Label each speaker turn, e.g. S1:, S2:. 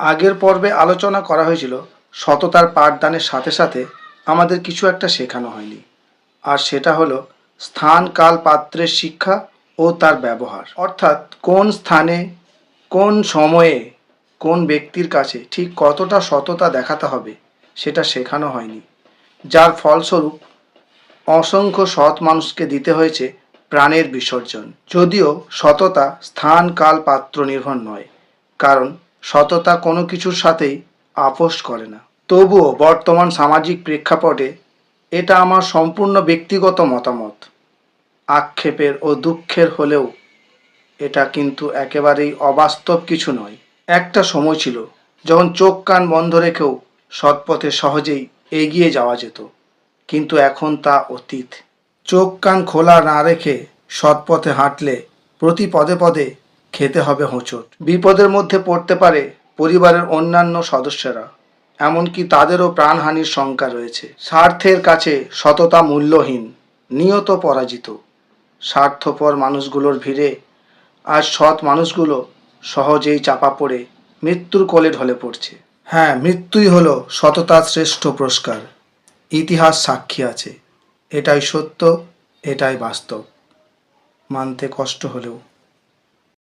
S1: আগের পর্বে আলোচনা করা হয়েছিল, সততার পাঠদানের সাথে সাথে আমাদের কিছু একটা শেখানো হয়নি। আর সেটা হলো স্থান, কাল, পাত্রের শিক্ষা ও তার ব্যবহার। অর্থাৎ কোন স্থানে, কোন সময়ে, কোন ব্যক্তির কাছে ঠিক কতটা সততা দেখাতে হবে সেটা শেখানো হয়নি। যার ফলস্বরূপ অসংখ্য সৎ মানুষকে দিতে হয়েছে প্রাণের বিসর্জন। যদিও সততা স্থান, কাল, পাত্র নির্ভর নয়, কারণ সততা কোনো কিছুর সাথেই আপোষ করে না। তবুও বর্তমান সামাজিক প্রেক্ষাপটে এটা আমার সম্পূর্ণ ব্যক্তিগত মতামত। আক্ষেপের ও দুঃখের হলেও এটা কিন্তু একেবারেই অবাস্তব কিছু নয়। একটা সময় ছিল যখন চোখ কান বন্ধ রেখেও সৎপথে সহজেই এগিয়ে যাওয়া যেত, কিন্তু এখন তা অতীত। চোখ কান খোলা না রেখে সৎপথে হাঁটলে প্রতি পদে পদে খেতে হবে হোঁচট। বিপদের মধ্যে পড়তে পারে পরিবারের অন্যান্য সদস্যরা, এমনকি তাদেরও প্রাণহানির শঙ্কা রয়েছে। স্বার্থের কাছে সততা মূল্যহীন, নিয়ত পরাজিত। স্বার্থপর মানুষগুলোর ভিড়ে আজ সৎ মানুষগুলো সহজেই চাপা পড়ে মৃত্যুর কোলে ঢলে পড়ছে। হ্যাঁ মৃত্যুই হলো সততার শ্রেষ্ঠ পুরস্কার। ইতিহাস সাক্ষী আছে। এটাই সত্য, এটাই বাস্তব। মানতে কষ্ট হলেও।